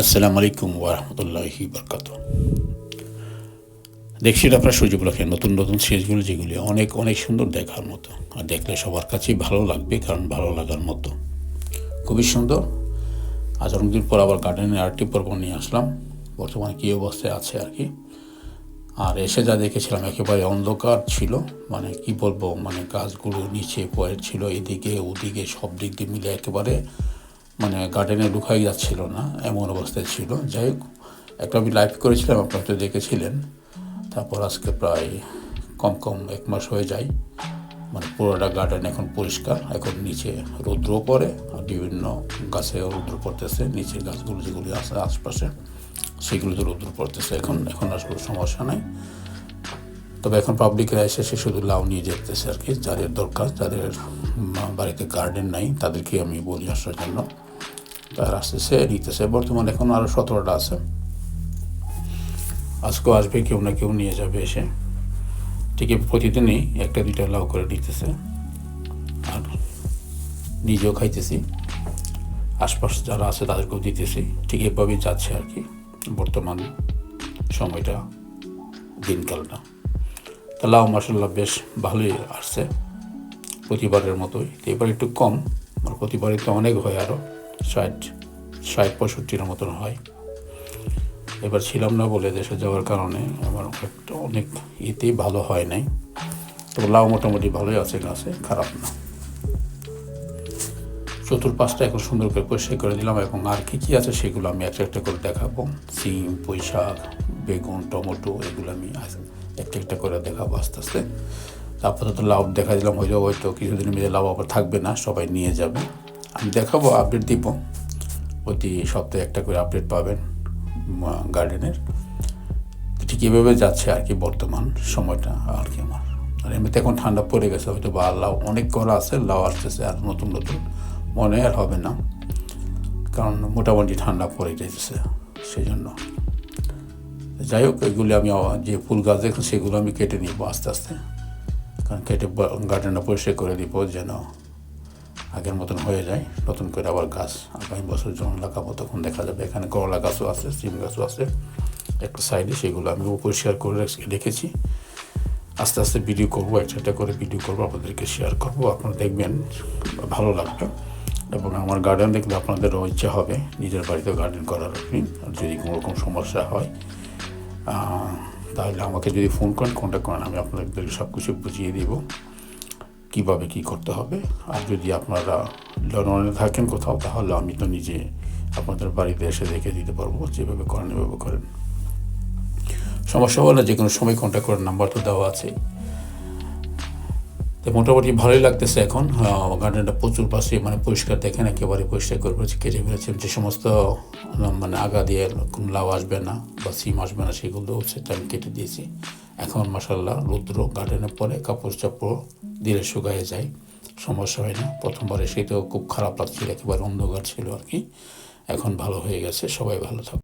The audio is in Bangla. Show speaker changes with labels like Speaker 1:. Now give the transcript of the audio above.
Speaker 1: আসসালামু আলাইকুম ওরহমতুল্লাহি বরকাত দেখছি আপনার সূর্য ব্লকে নতুন নতুন সিরিজগুলো যেগুলি অনেক অনেক সুন্দর দেখার মতো। আর দেখলে সবার কাছেই ভালো লাগবে, কারণ ভালো লাগার মতো। খুবই সুন্দর। আজ অনেকদিন পর আবার গার্ডেনের আরেকটি পর্ব নিয়ে আসলাম। বর্তমানে কী অবস্থায় আছে আর কি? আর এসে যা দেখেছিলাম, একেবারে অন্ধকার ছিল। মানে কি বলব মানে গাছগুলো নিচে পয়ের ছিল, এদিকে ওদিকে সব দিক দিয়ে মিলে একেবারে মানে গার্ডেনে ঢুকাই যাচ্ছিল না, এমন অবস্থায় ছিল। যাই হোক, একটা আমি লাইভ করেছিলাম, আপনারা তো দেখেছিলেন। তারপর আজকে প্রায় কম কম এক মাস হয়ে যায়। মানে পুরোটা গার্ডেন এখন পরিষ্কার, এখন নিচে রৌদ্রও পড়ে, আর বিভিন্ন গাছে রৌদ্র পড়তেছে। নিচের গাছগুলো যেগুলি আছে আশপাশে, সেগুলোতে রৌদ্র পড়তেছে। এখন এখন আসলে সমস্যা নাই। তবে এখন পাবলিকরা এসে সে শুধু লাউ নিয়ে যেতেছে আর কি, যাদের দরকার, যাদের বাড়িতে গার্ডেন নাই তাদেরকে আমি বলি আসার জন্য। তারা আসতেছে, নিতেছে। বর্তমানে এখন আরও সতেরোটা আছে। আজকেও আসবে, কেউ না কেউ নিয়ে যাবে এসে। ঠিক প্রতিদিনই একটা, দুইটা লাউ করে নিতেছে। আর নিজেও খাইতেছি। আশপাশ যারা আছে তাদেরকেও দিতেছি। ঠিক এভাবেই যাচ্ছে আর কি বর্তমান সময়টা, দিনকালটা। লাউ মাসাল্লাহ বেশ ভালোই আসছে। প্রতিবারের মতোই। তো এবার একটু কম, আমার প্রতিবারই তো অনেক হয় আরও ষাট ষাট, পঁয়ষট্টির মতন হয়। এবার ছিলাম না বলে দেশে যাওয়ার কারণে আমার একটা অনেক ইতেই ভালো হয় নাই। তো লাউ মোটামুটি ভালোই আছে, গাছে খারাপ না। চতুর্পাশটা এখন সুন্দর করে পরিষ্কার করে দিলাম এবং আর কী কী আছে সেগুলো আমি একটা একটা করে দেখাবো। সিম পুঁই শাক বেগুন, টমেটো, এগুলো আমি একটা একটা করে দেখাবো আস্তে আস্তে। আপাতত লাভ দেখা দিলাম হয়তো হয়তো কিছুদিনের মধ্যে লাভ আবার থাকবে না, সবাই নিয়ে যাবে। আমি দেখাবো আপডেট দিব। প্রতি সপ্তাহে একটা করে আপডেট পাবেন গার্ডেনের ঠিক এভাবে যাচ্ছে আর কি বর্তমান সময়টা, আর কি আমার। আর এমনিতে এখন ঠান্ডা পড়ে গেছে, হয়তো বা লাউ অনেক করা আছে, লাউ আসতেছে আর নতুন নতুন। মনে আর হবে না, কারণ মোটামুটি ঠান্ডা পড়ে যেতেছে সেই জন্য যাই হোক এগুলি আমি যে ফুল গাছ দেখুন, সেগুলো আমি কেটে নিব আস্তে আস্তে। কারণ কেটে গার্ডেনটা পরিষ্কার করে দিব যেন আগের মতন হয়ে যায়। নতুন করে আবার গাছ আগামী বছর যখন লাগাবো, তখন দেখা যাবে এখানে করলা গাছও আছে, সিম গাছও আছে। একটা সাইডে সেগুলো আমি পরিষ্কার করে রেখে- রেখেছি। আস্তে আস্তে ভিডিও করব, একটা একটা করে ভিডিও করব, আপনাদেরকে শেয়ার করব। আপনারা দেখবেন, ভালো লাগবে। এবং আমার গার্ডেন দেখলে আপনাদেরও ইচ্ছা হবে, নিজের বাড়িতে গার্ডেন করার যদি কোনো রকম সমস্যা হয়। তাহলে আমাকে যদি ফোন করেন কন্ট্যাক্ট করেন, আমি আপনাদের সব কিছু বুঝিয়ে দিব। কীভাবে কী করতে হবে? আর যদি আপনারা লন্ডনে থাকেন কোথাও, তাহলে আমি তো নিজে আপনাদের বাড়িতে এসে দেখে দিতে পারব, যেভাবে করেন, এভাবে করেন। সমস্যা হলে যে কোনো সময় কন্ট্যাক্ট করার নাম্বার তো দেওয়া আছে। তো মোটামুটি ভালোই লাগতেছে এখন। গার্ডেনটা প্রচুর পাশে মানে পরিষ্কার দেখেন, একেবারে পরিষ্কার করে ফেলেছে কেটে ফেলেছে। যে সমস্ত মানে আগা দিয়ে কোনো লাউ আসবে না বা সিম আসবে না সেগুলো সেটা আমি কেটে দিয়েছি। এখন মাসাল্লাহ রুদ্র গার্ডেনে পরে কাপড় চাপড় দিলে শুকায় যায়, সমস্যা হয় না। প্রথমবার এসে তো খুব খারাপ লাগছিল, একেবারে অন্ধকার ছিল আর কি। এখন ভালো হয়ে গেছে, সবাই ভালো থাকুক।